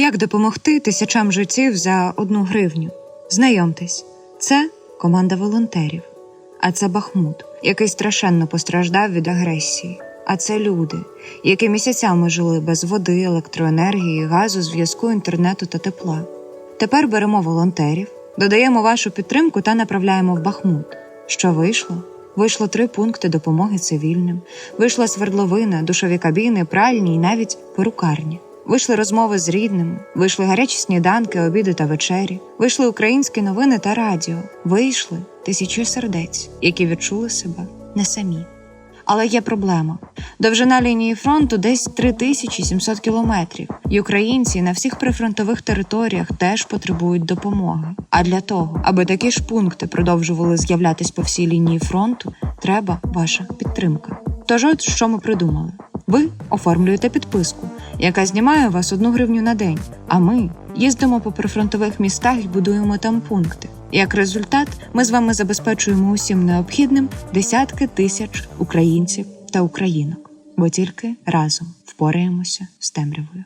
Як допомогти тисячам життів за одну гривню? Знайомтесь, це команда волонтерів. А це Бахмут, який страшенно постраждав від агресії. А це люди, які місяцями жили без води, електроенергії, газу, зв'язку, інтернету та тепла. Тепер беремо волонтерів, додаємо вашу підтримку та направляємо в Бахмут. Що вийшло? Вийшло три пункти допомоги цивільним, вийшла свердловина, душові кабіни, пральні і навіть перукарні. Вийшли розмови з рідними, вийшли гарячі сніданки, обіди та вечері, вийшли українські новини та радіо, вийшли тисячі сердець, які відчули себе не самі. Але є проблема. Довжина лінії фронту десь 3700 кілометрів, і українці на всіх прифронтових територіях теж потребують допомоги. А для того, аби такі ж пункти продовжували з'являтись по всій лінії фронту, треба ваша підтримка. Тож, от що ми придумали: ви оформлюєте підписку, яка знімає у вас одну гривню на день. А ми їздимо по прифронтових містах і будуємо там пункти. Як результат, ми з вами забезпечуємо усім необхідним десятки тисяч українців та українок, бо тільки разом впораємося з темрявою.